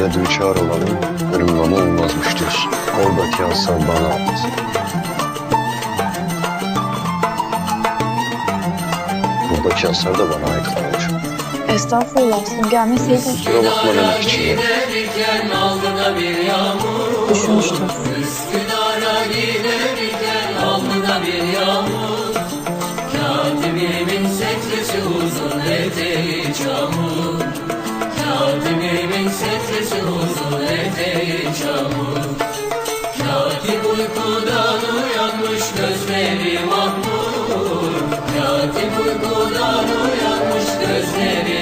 Derde düçar olanın ölüm gamı olmazmış diyor. Oradaki Hasan bana anlat. Buradaki Hasan da bana ait kardeşim. Estağfurullah Aslı gelmeseydin. Kusura bakma demek için ya. Düşünmüştüm. Bir yağmur Katibimin setresi uzun eteği sessiz uzun eteği çamur. Katip uykudan uyanmış gözleri mahmur. Katip uykudan uyanmış gözleri